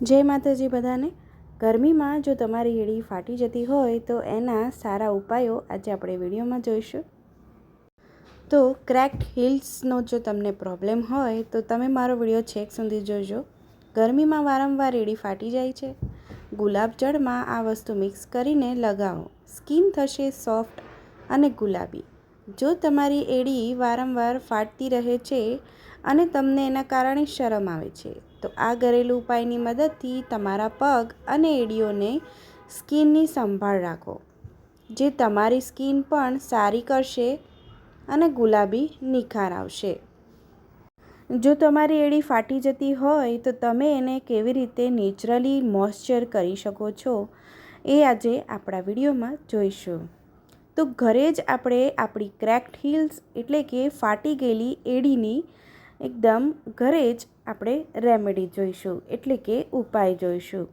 જય માતાજી બધાને. ગરમીમાં જો તમારી એડી ફાટી જતી હોય તો એના સારા ઉપાયો આજે આપણે વિડીયોમાં જોઈશું. તો ક્રેક્ડ હિલ્સનો જો તમને પ્રોબ્લેમ હોય તો તમે મારો વીડિયો છેક સુધી જોજો. ગરમીમાં વારંવાર એડી ફાટી જાય છે. ગુલાબ જળમાં આ વસ્તુ મિક્સ કરીને લગાવો. સ્કિન થશે સોફ્ટ અને ગુલાબી. જો તમારી એડી વારંવાર ફાટતી રહે છે અને તમને એના કારણે શરમ આવે છે તો આ ઘરેલું ઉપાયની મદદથી તમારા પગ અને એડીઓને સ્કિનની સંભાળ રાખો, જે તમારી સ્કિન પણ સારી કરશે અને ગુલાબી નિખાર આવશે. જો તમારી એડી ફાટી જતી હોય તો તમે એને કેવી રીતે નેચરલી મોઇશ્ચર કરી શકો છો એ આજે આપણા વિડીયોમાં જોઈશું. તો ઘરે જ આપણે આપણી ક્રેક્ડ હિલ્સ એટલે કે ફાટી ગયેલી એડીની એકદમ ઘરે જ આપણે રેમેડી જોઈશું, એટલે કે ઉપાય જોઈશું.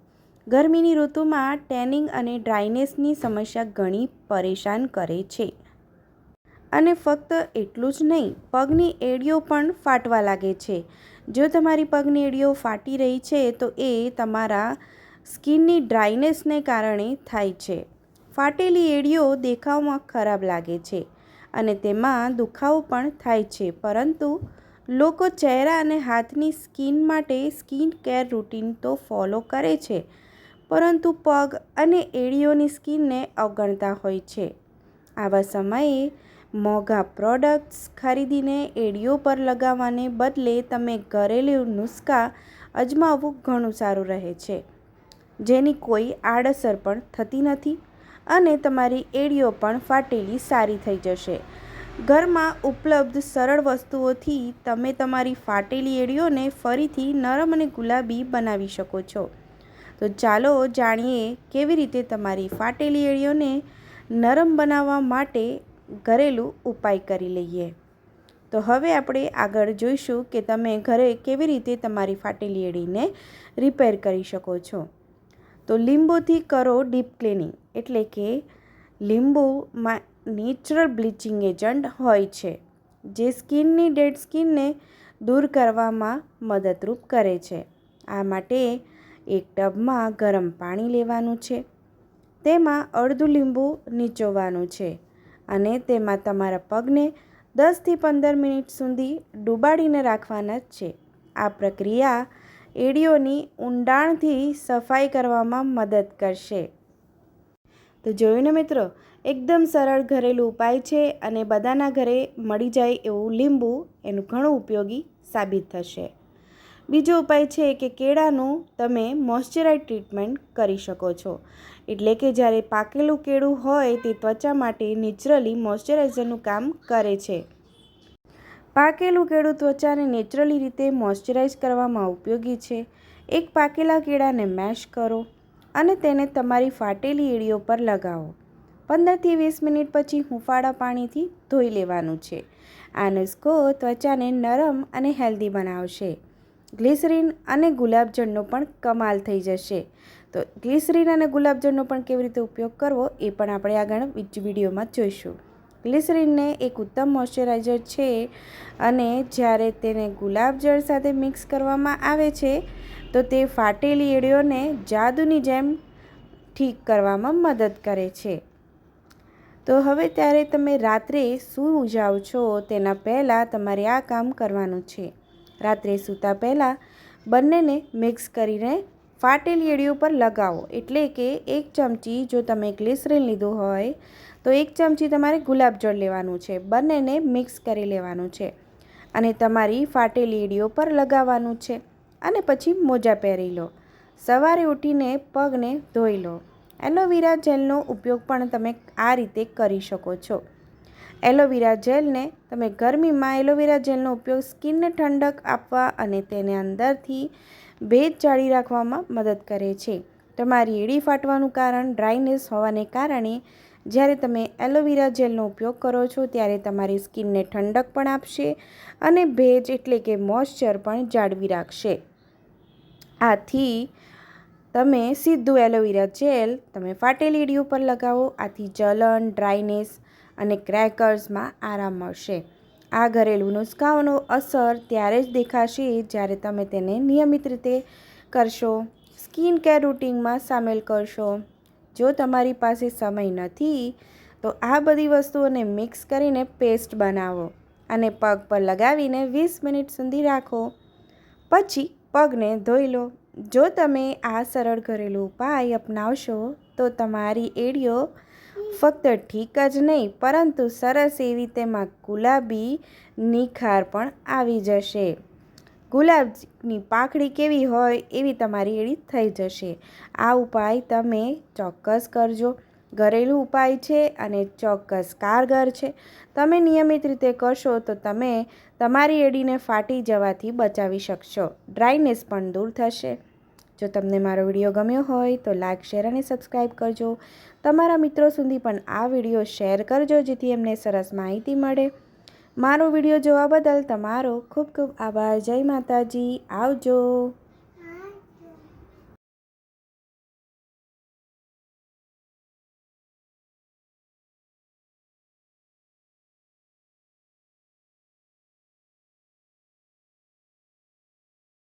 ગરમીની ઋતુમાં ટેનિંગ અને ડ્રાયનેસની સમસ્યા ઘણી પરેશાન કરે છે. અને ફક્ત એટલું જ નહીં, પગની એડીઓ પણ ફાટવા લાગે છે. જો તમારી પગની એડીઓ ફાટી રહી છે, તો એ તમારા સ્કિનની ડ્રાયનેસને કારણે થાય છે. ફાટેલી એડીઓ દેખાવમાં ખરાબ લાગે છે અને તેમાં દુખાવો પણ થાય છે, પરંતુ લોકો ચહેરા અને હાથની સ્કિન માટે સ્કિન કેર રૂટીન તો ફોલો કરે છે, પરંતુ પગ અને એડીઓની સ્કિનને અવગણતા હોય છે. આવા સમયે મોંઘા પ્રોડક્ટ્સ ખરીદીને એડીઓ પર લગાવવાને બદલે તમે ઘરેલું નુસ્ખા અજમાવવું ઘણું સારું રહે છે. જેની કોઈ આડઅસર પણ થતી નથી અને તમારી એડીઓ પણ ફાટેલી સારી થઈ જશે. ઘરમાં ઉપલબ્ધ સરળ વસ્તુઓથી તમે તમારી ફાટેલી એડીઓને ફરીથી નરમ અને ગુલાબી બનાવી શકો છો. તો ચાલો જાણીએ કેવી રીતે તમારી ફાટેલી એડીઓને નરમ બનાવવા માટે ઘરેલું ઉપાય કરી લઈએ. તો હવે આપણે આગળ જોઈશું કે તમે ઘરે કેવી રીતે તમારી ફાટેલી એડીને રિપેર કરી શકો છો. તો લીંબુથી કરો ડીપ ક્લિનિંગ એટલે કે લીંબુમાં નેચરલ બ્લીચિંગ એજન્ટ હોય છે, જે સ્કિનની ડેડ સ્કિનને દૂર કરવામાં મદદરૂપ કરે છે. આ માટે એક ટબમાં ગરમ પાણી લેવાનું છે. તેમાં અડધું લીંબુ નીચોવાનું છે અને તેમાં તમારા પગને દસથી પંદર મિનિટ સુધી ડૂબાડીને રાખવાના જ છે. આ પ્રક્રિયા એડીઓની ઊંડાણથી સફાઈ કરવામાં મદદ કરશે. તો જોયું ને મિત્રો એકદમ સરળ ઘરેલું ઉપાય છે અને બધાના ઘરે મળી જાય એવું લીંબુ એનું ઘણું ઉપયોગી સાબિત થશે. બીજો ઉપાય છે કે કેળાનું તમે મોઇશ્ચરાઇઝ ટ્રીટમેન્ટ કરી શકો છો. એટલે કે જ્યારે પાકેલું કેળું હોય તે ત્વચા માટે નેચરલી મોઇશ્ચરાઇઝરનું કામ કરે છે. પાકેલું કેળું ત્વચાને નેચરલી રીતે મોઇશ્ચરાઇઝ કરવામાં ઉપયોગી છે. એક પાકેલા કેળાને મેશ કરો અને તેને તમારી ફાટેલી એડીઓ પર લગાવો. પંદરથી વીસ મિનિટ પછી હુંફાળા પાણીથી ધોઈ લેવાનું છે. આ નુસ્ખો ત્વચાને નરમ અને હેલ્ધી બનાવશે. ગ્લિસરીન અને ગુલાબજળનો પણ કમાલ થઈ જશે. તો ગ્લિસરીન અને ગુલાબજળનો પણ કેવી રીતે ઉપયોગ કરવો એ પણ આપણે આગળ વિડીયોમાં જોઈશું. ગ્લિસરીનને એક ઉત્તમ મોઇશ્ચરાઇઝર છે અને જ્યારે તેને ગુલાબજળ સાથે મિક્સ કરવામાં આવે છે, તો તે ફાટેલી એડીઓને જાદુની જેમ ઠીક કરવામાં મદદ કરે છે. તો હવે ત્યારે તમે રાત્રે શું જાઓ છો તેના પહેલાં તમારે આ કામ કરવાનું છે. રાત્રે સૂતા પહેલાં બંનેને મિક્સ કરીને ફાટેલી એડીઓ પર લગાવો. એટલે કે એક ચમચી જો તમે ગ્લિસરીન લીધું હોય, તો એક ચમચી તમારે ગુલાબજળ લેવાનું છે. બંનેને મિક્સ કરી લેવાનું છે. અને તમારી ફાટેલી એડીઓ પર લગાવવાનું છે. અને પછી મોજા પહેરી લો. સવારે ઉઠીને પગને ધોઈ લો. એલોવેરા જેલનો ઉપયોગ પણ તમે આ રીતે કરી શકો છો. એલોવેરા જેલને તમે ગરમીમાં એલોવેરા જેલનો ઉપયોગ સ્કિનને ઠંડક આપવા અને તેને અંદરથી ભેજ જાળી રાખવામાં મદદ કરે છે. તમારી એડી ફાટવાનું કારણ ડ્રાયનેસ હોવાને કારણે જ્યારે તમે એલોવેરા જેલનો ઉપયોગ કરો છો ત્યારે તમારી સ્કિનને ઠંડક પણ આપશે અને ભેજ એટલે કે મોઇશ્ચર પણ જાળવી રાખશે. આથી તમે સીધું એલોવેરા જેલ તમે ફાટેલી ઈડી ઉપર લગાવો, આથી જલન, ડ્રાયનેસ અને ક્રેકર્સમાં આરામ મળશે. આ ઘરેલું નુસ્ખાઓનો અસર ત્યારે જ દેખાશે જ્યારે તમે તેને નિયમિત રીતે કરશો. સ્કિન કેર રૂટિનમાં સામેલ કરશો. જો તમારી પાસે સમય નથી, તો આ બધી વસ્તુઓને મિક્સ કરીને પેસ્ટ બનાવો અને પગ પર લગાવીને વીસ મિનિટ સુધી રાખો. પછી પગને ધોઈ લો. જો તમે આ સરળ ઘરેલું ઉપાય અપનાવશો, તો તમારી એડીઓ ફક્ત ઠીક જ નહીં, પરંતુ સરસ એવી તેમાં ગુલાબી નિખાર પણ આવી જશે. ગુલાબની પાંખડી કેવી હોય એવી તમારી એડી થઈ જશે. આ ઉપાય તમે ચોક્કસ કરજો. ઘરેલું ઉપાય છે અને ચોક્કસ કારગર છે. તમે નિયમિત રીતે કરશો તો તમે તમારી એડીને ફાટી જવાથી બચાવી શકશો. ડ્રાયનેસ પણ દૂર થશે. જો તમને મારો વીડિયો ગમ્યો હોય તો લાઇક શેર અને સબસ્ક્રાઈબ કરજો. તમારા મિત્રો સુધી પણ આ વીડિયો શેર કરજો જેથી એમને સરસ માહિતી મળે. મારો વીડિયો જોવા બદલ તમારો ખૂબ ખૂબ આભાર. જય માતાજી. આવજો.